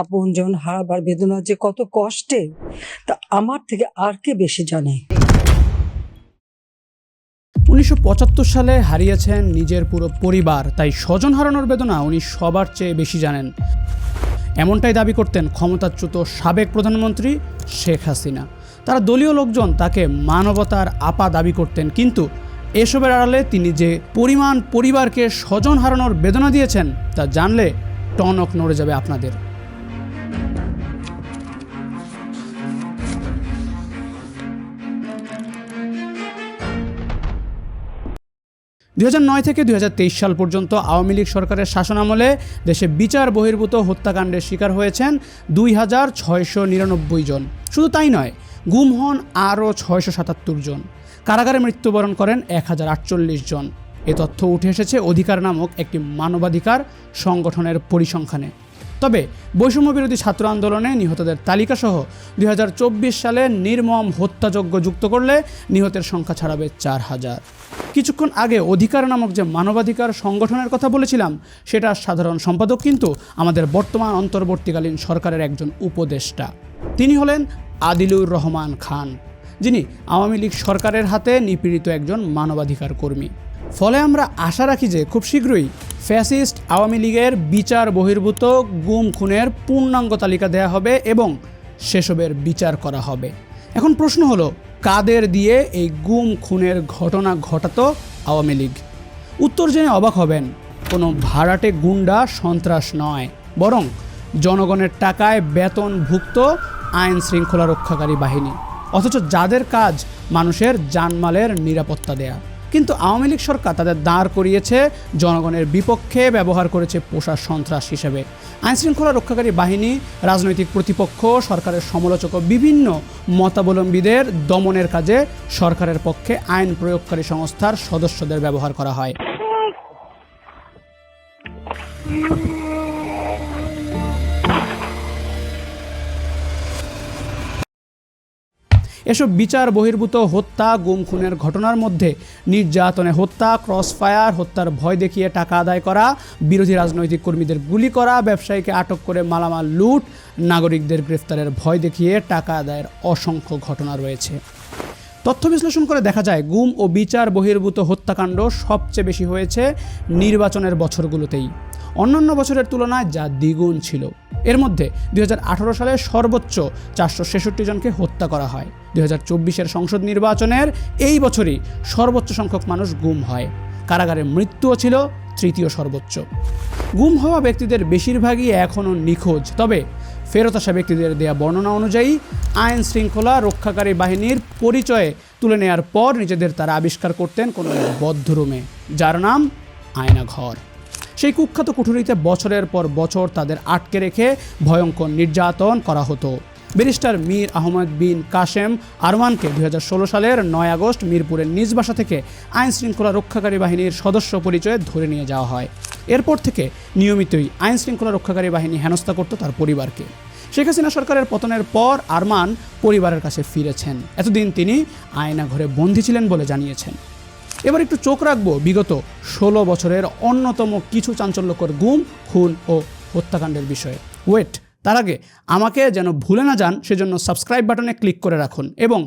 আপনজন হারাবার বেদনা যে কত কষ্টে, তা আমার থেকে আর কে বেশি জানে? উনিশশো পঁচাত্তর সালে হারিয়েছেন নিজের পুরো পরিবার, তাই স্বজন হারানোর বেদনা উনি সবার চেয়ে বেশি জানেন। এমনটাই দাবি করতেন ক্ষমতাচ্যুত সাবেক প্রধানমন্ত্রী শেখ হাসিনা। তারা দলীয় লোকজন তাকে মানবতার আপা দাবি করতেন, কিন্তু এসবের আড়ালে তিনি যে পরিমাণ পরিবারকে স্বজন হারানোর বেদনা দিয়েছেন, তা জানলে টনক নড়ে যাবে আপনাদের। দুই হাজার নয় থেকে দু হাজার তেইশ সাল পর্যন্ত আওয়ামী লীগ সরকারের শাসনামলে দেশে বিচার বহির্ভূত হত্যাকাণ্ডের শিকার হয়েছেন দুই হাজার ছয়শো নিরানব্বই জন। শুধু তাই নয়, গুম হন আরও ছয়শো সাতাত্তর জন। কারাগারে মৃত্যুবরণ করেন এক হাজার আটচল্লিশ জন। এ তথ্য উঠে এসেছে অধিকার নামক একটি মানবাধিকার সংগঠনের পরিসংখ্যানে। তবে বৈষম্য বিরোধী ছাত্র আন্দোলনে নিহতদের তালিকাসহ দুই হাজার চব্বিশ সালে নির্মম হত্যাযজ্ঞ যুক্ত করলে নিহতের সংখ্যা ছাড়াবে চার হাজার। কিছুক্ষণ আগে অধিকার নামক যে মানবাধিকার সংগঠনের কথা বলেছিলাম, সেটা সাধারণ সম্পাদক কিন্তু আমাদের বর্তমান অন্তর্বর্তীকালীন সরকারের একজন উপদেষ্টা। তিনি হলেন আদিলুর রহমান খান, যিনি আওয়ামী লীগ সরকারের হাতে নিপীড়িত একজন মানবাধিকার কর্মী। ফলে আমরা আশা রাখি যে খুব শীঘ্রই ফ্যাসিস্ট আওয়ামী লীগের বিচার বহির্ভূত গুম খুনের পূর্ণাঙ্গ তালিকা দেয়া হবে এবং সেসবের বিচার করা হবে। এখন প্রশ্ন হলো, কাদের দিয়ে এই গুম খুনের ঘটনা ঘটাতো আওয়ামী লীগ? উত্তর জেনে অবাক হবেন, কোনো ভাড়াটে গুন্ডা সন্ত্রাস নয়, বরং জনগণের টাকায় বেতনভুক্ত আইন শৃঙ্খলা রক্ষাকারী বাহিনী, অথচ যাদের কাজ মানুষের জানমালের নিরাপত্তা দেয়া। কিন্তু আওয়ামী লীগ সরকার তাদের দাঁড় করিয়েছে, জনগণের বিপক্ষে ব্যবহার করেছে পোষা সন্ত্রাস হিসেবে। আইনশৃঙ্খলা রক্ষাকারী বাহিনী, রাজনৈতিক প্রতিপক্ষ, সরকারের সমালোচক ও বিভিন্ন মতাবলম্বীদের দমনের কাজে সরকারের পক্ষে আইন প্রয়োগকারী সংস্থার সদস্যদের ব্যবহার করা হয়। এসব বিচার বহির্ভূত হত্যা, গুম, খুনের ঘটনার মধ্যে নির্যাতনে হত্যা, ক্রসফায়ার, হত্যার ভয় দেখিয়ে টাকা আদায় করা, বিরোধী রাজনৈতিক কর্মীদের গুলি করা, ব্যবসায়ীকে আটক করে মালামাল লুট, নাগরিকদের গ্রেফতারের ভয় দেখিয়ে টাকা আদায়ের অসংখ্য ঘটনা রয়েছে। তথ্য বিশ্লেষণ করে দেখা যায়, গুম ও বিচার বহির্ভূত হত্যাকাণ্ড সবচেয়ে বেশি হয়েছে নির্বাচনের বছরগুলোতেই। অন্যান্য বছরের তুলনায় যা দ্বিগুণ ছিল। এর মধ্যে দুই হাজার আঠারো সালে সর্বোচ্চ চারশো ছেষট্টি জনকে হত্যা করা হয়। দুই হাজার সংসদ নির্বাচনের এই বছরই সর্বোচ্চ সংখ্যক মানুষ গুম হয়। কারাগারে মৃত্যুও ছিল তৃতীয় সর্বোচ্চ। গুম হওয়া ব্যক্তিদের বেশিরভাগই এখনও নিখোঁজ। তবে ফেরত আসা ব্যক্তিদের দেয়া বর্ণনা অনুযায়ী আইন শৃঙ্খলা রক্ষাকারী বাহিনীর পরিচয়ে তুলে নেয়ার পর নিজেদের তারা আবিষ্কার করতেন কোনো বদ্ধ রুমে, যার নাম আয়না ঘর সেই কুখ্যাত কুঠুরিতে বছরের পর বছর তাদের আটকে রেখে ভয়ঙ্কর নির্যাতন করা হতো। ব্যারিস্টার মীর আহমদ বিন কাশেম আরওয়ানকে দুই সালের নয় আগস্ট মিরপুরের নিজ বাসা থেকে আইন শৃঙ্খলা রক্ষাকারী বাহিনীর সদস্য পরিচয়ে ধরে নিয়ে যাওয়া হয়। এরপর থেকে নিয়মিতই আইন শৃঙ্খলা রক্ষাকারী বাহিনী হেনস্থা করত তার পরিবারকে। শেখ হাসিনা সরকারের পতনের পর আরমান পরিবারের কাছে ফিরেছেন। এতদিন তিনি আয়না ঘরে বন্দী ছিলেন বলে জানিয়েছেন। এবার একটু চোখ রাখব। বিগত ষোলো বছরের অন্যতম কিছু চাঞ্চল্যকর গুম, খুন ও হত্যাকাণ্ডের বিষয়ে। ওয়েট তার আগে আমাকে যেন ভুলে না যান, সেজন্য সাবস্ক্রাইব বাটনে ক্লিক করে রাখুন এবং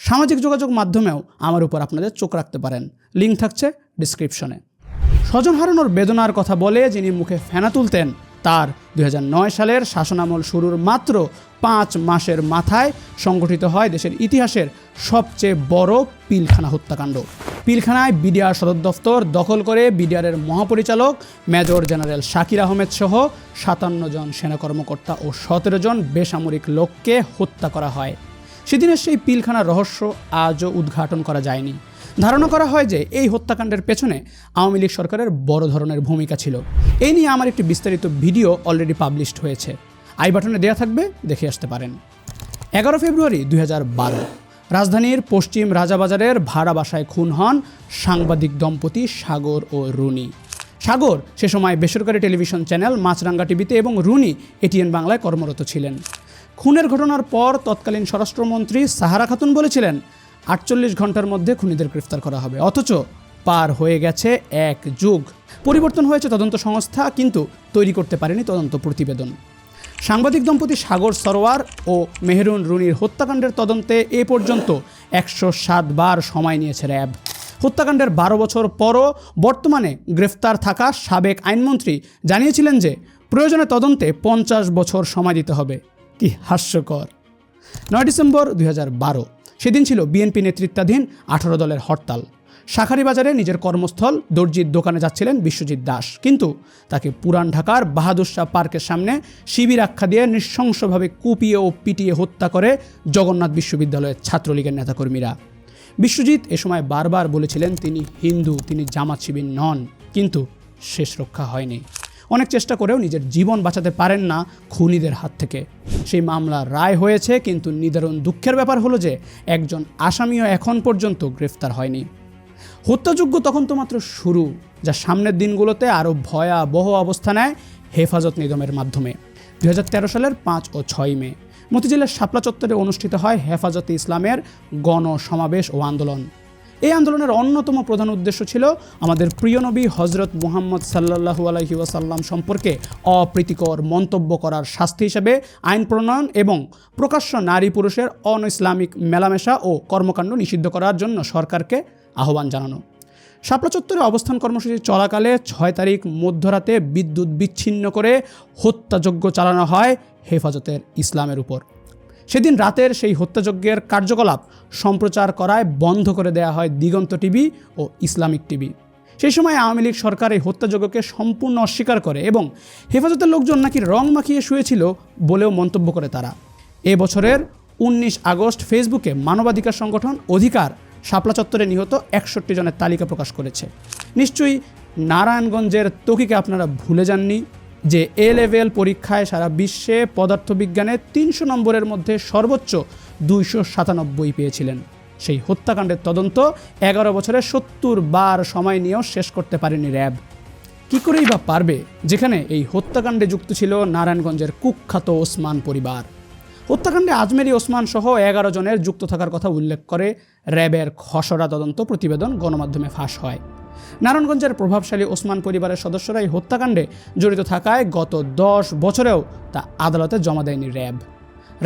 সামাজিক যোগাযোগ মাধ্যমেও আমার উপর আপনাদের চোখ রাখতে পারেন। লিঙ্ক থাকছে ডিসক্রিপশনে স্বজন হারানোর বেদনার কথা বলে যিনি মুখে ফেনা তুলতেন, তার দু হাজার নয় সালের শাসনামল শুরুর মাত্র পাঁচ মাসের মাথায় সংগঠিত হয় দেশের ইতিহাসের সবচেয়ে বড় পিলখানা হত্যাকাণ্ড। পিলখানায় বিডিআর সদর দফতর দখল করে বিডিআরের মহাপরিচালক মেজর জেনারেল শাকির আহমেদ সহ সাতান্ন জন সেনা কর্মকর্তা ও সতেরো জন বেসামরিক লোককে হত্যা করা হয়। সেদিনের সেই পিলখানার রহস্য আজও উদ্ঘাটন করা যায়নি। ধারণা করা হয় যে এই হত্যাকাণ্ডের পেছনে আওয়ামী লীগ সরকারের বড় ধরনের ভূমিকা ছিল। এই নিয়ে আমার একটি বিস্তারিত ভিডিও অলরেডি পাবলিশড হয়েছে। আই বাটনে দেওয়া থাকবে, দেখে আসতে পারেন। এগারো ফেব্রুয়ারি দু হাজার বারো। রাজধানীর পশ্চিম রাজাবাজারের ভাড়া বাসায় খুন হন সাংবাদিক দম্পতি সাগর ও রুনি। সাগর, সে সময় বেসরকারি টেলিভিশন চ্যানেল মাছরাঙ্গা টিভিতে এবং রুনি এটিএন বাংলায় কর্মরত ছিলেন। খুনের ঘটনার পর তৎকালীন স্বরাষ্ট্রমন্ত্রী সাহারা খাতুন বলেছিলেন, আটচল্লিশ ঘণ্টার মধ্যে খুনিদের গ্রেফতার করা হবে। অথচ পার হয়ে গেছে এক যুগ। পরিবর্তন হয়েছে তদন্ত সংস্থা, কিন্তু তৈরি করতে পারেনি তদন্ত প্রতিবেদন। সাংবাদিক দম্পতি সাগর সরোয়ার ও মেহরুন রুনির হত্যাকাণ্ডের তদন্তে এ পর্যন্ত একশো সাত বার সময় নিয়েছে র্যাব। হত্যাকাণ্ডের বারো বছর পরও বর্তমানে গ্রেফতার থাকা সাবেক আইনমন্ত্রী জানিয়েছিলেন যে প্রয়োজনে তদন্তে পঞ্চাশ বছর সময় দিতে হবে। কি হাস্যকর। নয় ডিসেম্বর দু হাজার বারো। সেদিন ছিল বিএনপি নেতৃত্বাধীন আঠারো দলের হরতাল। শাখারিবাজারে নিজের কর্মস্থল, দর্জির দোকানে যাচ্ছিলেন বিশ্বজিৎ দাস। কিন্তু তাকে পুরান ঢাকার বাহাদুর শাহ পার্কের সামনে শিবির আখ্যা দিয়ে নৃশংসভাবে কুপিয়ে ও পিটিয়ে হত্যা করে জগন্নাথ বিশ্ববিদ্যালয়ের ছাত্রলীগের নেতাকর্মীরা। বিশ্বজিৎ এ সময় বারবার বলেছিলেন, তিনি হিন্দু, তিনি জামাত শিবির নন। কিন্তু শেষ রক্ষা হয়নি। অনেক চেষ্টা করেও নিজের জীবন বাঁচাতে পারেন না খুনিদের হাত থেকে। সেই মামলা রায় হয়েছে, কিন্তু নিদারুণ দুঃখের ব্যাপার হলো যে একজন আসামিও এখন পর্যন্ত গ্রেফতার হয়নি। হত্যাযোগ্য তখন তো মাত্র শুরু, যা সামনের দিনগুলোতে আরও ভয়াবহ অবস্থা নেয় হেফাজত নিগমের মাধ্যমে। দুই হাজার তেরো সালের পাঁচ ও ছয় মে, মতিঝিলের শাপলা চত্বরে অনুষ্ঠিত হয় হেফাজতে ইসলামের গণ সমাবেশ ও আন্দোলন। এই আন্দোলনের অন্যতম প্রধান উদ্দেশ্য ছিল আমাদের প্রিয় নবী হজরত মুহাম্মদ সাল্লাহু আলহি ওয়াসাল্লাম সম্পর্কে অপ্রীতিকর মন্তব্য করার শাস্তি হিসেবে আইন প্রণয়ন এবং প্রকাশ্য নারী পুরুষের অন ইসলামিক মেলামেশা ও কর্মকাণ্ড নিষিদ্ধ করার জন্য সরকারকে আহ্বান জানানো। শাপলা চত্বরে অবস্থান কর্মসূচি চলাকালে ছয় তারিখ মধ্যরাতে বিদ্যুৎ বিচ্ছিন্ন করে হত্যাযজ্ঞ চালানো হয় হেফাজতের ইসলামের উপর। সেদিন রাতের সেই হত্যাযজ্ঞের কার্যকলাপ সম্প্রচার করায় বন্ধ করে দেওয়া হয় দিগন্ত টিভি ও ইসলামিক টিভি। সেই সময় আওয়ামী লীগ সরকার এই হত্যাযজ্ঞকে সম্পূর্ণ অস্বীকার করে এবং হেফাজতের লোকজন নাকি রং মাখিয়ে শুয়েছিল বলেও মন্তব্য করে তারা। এ বছরের উনিশ আগস্ট ফেসবুকে মানবাধিকার সংগঠন অধিকার শাপলা চত্বরে নিহত একষট্টি জনের তালিকা প্রকাশ করেছে। নিশ্চয়ই নারায়ণগঞ্জের তকিকে আপনারা ভুলে যাননি? যে এ লেভেল পরীক্ষায় সারা বিশ্বে পদার্থবিজ্ঞানে তিনশো নম্বরের মধ্যে সর্বোচ্চ দুইশো সাতানব্বই পেয়েছিলেন। সেই হত্যাকাণ্ডের তদন্ত এগারো বছরে সত্তর বার সময় নিয়েও শেষ করতে পারেনি র্যাব। কি করেই বা পারবে? যেখানে এই হত্যাকাণ্ডে যুক্ত ছিল নারায়ণগঞ্জের কুখ্যাত ওসমান পরিবার। হত্যাকাণ্ডে আজমেরি ওসমান সহ এগারো জনের যুক্ত থাকার কথা উল্লেখ করে র্যাবের খসড়া তদন্ত প্রতিবেদন গণমাধ্যমে ফাঁস হয়। নারায়ণগঞ্জের প্রভাবশালী ওসমান পরিবারের সদস্যরা এই হত্যাকাণ্ডে জড়িত থাকায় গত দশ বছরেও তা আদালতে জমা দেয়নি র্যাব।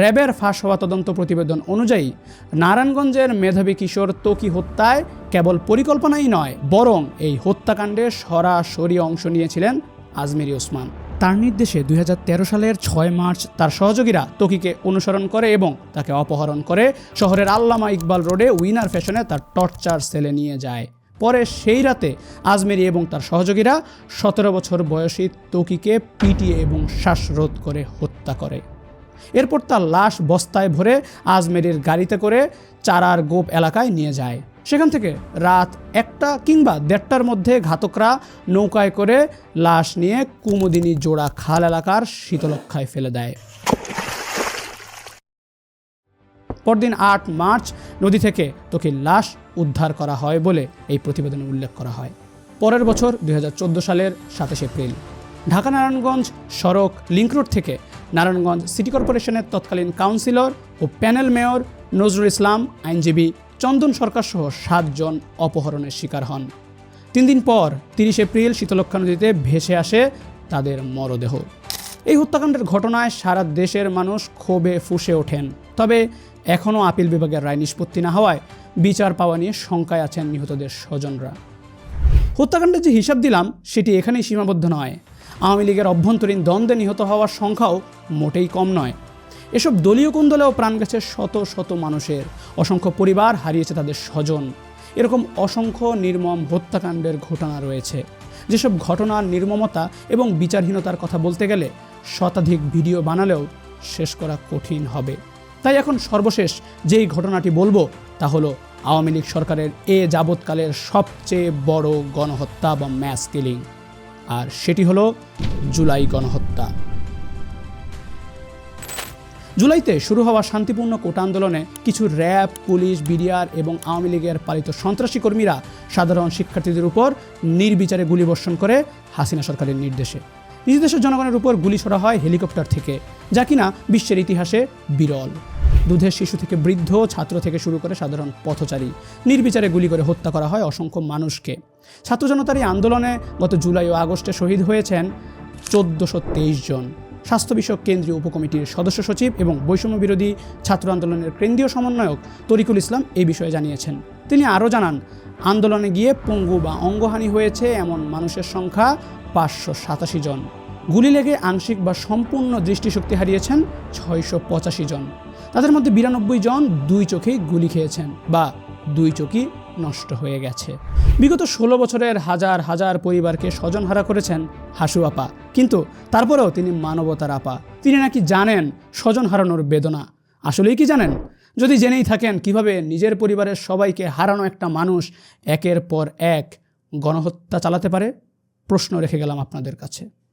র্যাবের ফাঁস হওয়া তদন্ত প্রতিবেদন অনুযায়ী, নারায়ণগঞ্জের মেধাবী কিশোর তকি হত্যায় কেবল পরিকল্পনাই নয়, বরং এই হত্যাকাণ্ডে সরাসরি অংশ নিয়েছিলেন আজমেরি ওসমান। তার নির্দেশে দুই হাজার তেরো সালের ছয় মার্চ তার সহযোগীরা তকিকে অনুসরণ করে এবং তাকে অপহরণ করে শহরের আল্লামা ইকবাল রোডে উইনার ফ্যাশনে তার টর্চার সেলে নিয়ে যায়। পরে সেই রাতে আজমেরি এবং তার সহযোগীরা সতেরো বছর বয়সী তকিকে পিটিয়ে এবং শ্বাসরোধ করে হত্যা করে। এরপর তার লাশ বস্তায় ভরে আজমেরির গাড়িতে করে চারার গোপ এলাকায় নিয়ে যায়। সেখান থেকে রাত একটা কিংবা দেড়টার মধ্যে ঘাতকরা নৌকায় করে লাশ নিয়ে কুমুদিনী জোড়া খাল এলাকার শীতলক্ষায় ফেলে দেয়। পরদিন আট মার্চ নদী থেকে তোকে লাশ উদ্ধার করা হয় বলে এই প্রতিবেদনে উল্লেখ করা হয়। পরের বছর দুই হাজার চোদ্দ সালের সাতাশ এপ্রিল। ঢাকা নারায়ণগঞ্জ সড়ক লিংক রোড থেকে নারায়ণগঞ্জ সিটি কর্পোরেশনের তৎকালীন কাউন্সিলর ও প্যানেল মেয়র নজরুল ইসলাম, আইনজীবী চন্দন সরকার সহ সাতজন অপহরণের শিকার হন। তিন দিন পর তিরিশ এপ্রিল শীতলক্ষা নদীতে ভেসে আসে তাদের মরদেহ। এই হত্যাকাণ্ডের ঘটনায় সারা দেশের মানুষ ক্ষোভে ফুসে ওঠেন। তবে এখনও আপিল বিভাগের রায় নিষ্পত্তি না হওয়ায় বিচার পাওয়া নিয়ে শঙ্কায় আছেন নিহতদের স্বজনরা। হত্যাকাণ্ডের যে হিসাব দিলাম, সেটি এখানেই সীমাবদ্ধ নয়। আওয়ামী লীগের অভ্যন্তরীণ দ্বন্দ্বে নিহত হওয়ার সংখ্যাও মোটেই কম নয়। এসব দলীয় কোন্দলেও প্রাণ গেছে শত শত মানুষের। অসংখ্য পরিবার হারিয়েছে তাদের স্বজন। এরকম অসংখ্য নির্মম হত্যাকাণ্ডের ঘটনা রয়েছে। যেসব ঘটনার নির্মমতা এবং বিচারহীনতার কথা বলতে গেলে শতাধিক ভিডিও বানালেও শেষ করা কঠিন হবে। তাই এখন সর্বশেষ যেই ঘটনাটি বলব, তা হলো আওয়ামী লীগ সরকারের এ যাবৎকালের সবচেয়ে বড় গণহত্যা বা ম্যাস কিলিং আর সেটি হলো জুলাই গণহত্যা। জুলাইতে শুরু হওয়া শান্তিপূর্ণ কোটা আন্দোলনে কিছু র্যাব, পুলিশ, বিডিআর এবং আওয়ামী লীগের পালিত সন্ত্রাসী কর্মীরা সাধারণ শিক্ষার্থীদের উপর নির্বিচারে গুলিবর্ষণ করে হাসিনা সরকারের নির্দেশে। নিজ দেশের জনগণের উপর গুলি ছোড়া হয় হেলিকপ্টার থেকে, যা কিনা বিশ্বের ইতিহাসে বিরল। দুধের শিশু থেকে বৃদ্ধ, ছাত্র থেকে শুরু করে সাধারণ পথচারী নির্বিচারে গুলি করে হত্যা করা হয় অসংখ্য মানুষকে। ছাত্র জনতার এই আন্দোলনে গত জুলাই ও আগস্টে শহীদ হয়েছেন চোদ্দোশো জন। স্বাস্থ্য বিষয়ক কেন্দ্রীয় উপকমিটির সদস্য সচিব এবং বৈষম্য বিরোধী ছাত্র আন্দোলনের কেন্দ্রীয় সমন্বয়ক তরিকুল ইসলাম এই বিষয়ে জানিয়েছেন। তিনি আরও জানান, আন্দোলনে গিয়ে পঙ্গু বা অঙ্গহানি হয়েছে এমন মানুষের সংখ্যা পাঁচশো সাতাশি জন। গুলি লেগে আংশিক বা সম্পূর্ণ দৃষ্টিশক্তি হারিয়েছেন ছয়শো পঁচাশি জন। তাদের মধ্যে বিরানব্বই জন দুই চোখেই গুলি খেয়েছেন বা দুই চোখই নষ্ট হয়ে গেছে। বিগত ষোলো বছরের হাজার হাজার পরিবারকে স্বজনহারা করেছেন হাসু আপা। কিন্তু তারপরেও তিনি মানবতার আপা। তিনি নাকি জানেন স্বজন হারানোর বেদনা। আসলেই কি জানেন? যদি জেনেই থাকেন কীভাবে নিজের পরিবারের সবাইকে হারানো একটা মানুষ একের পর এক গণহত্যা চালাতে পারে প্রশ্ন রেখে গেলাম আপনাদের কাছে।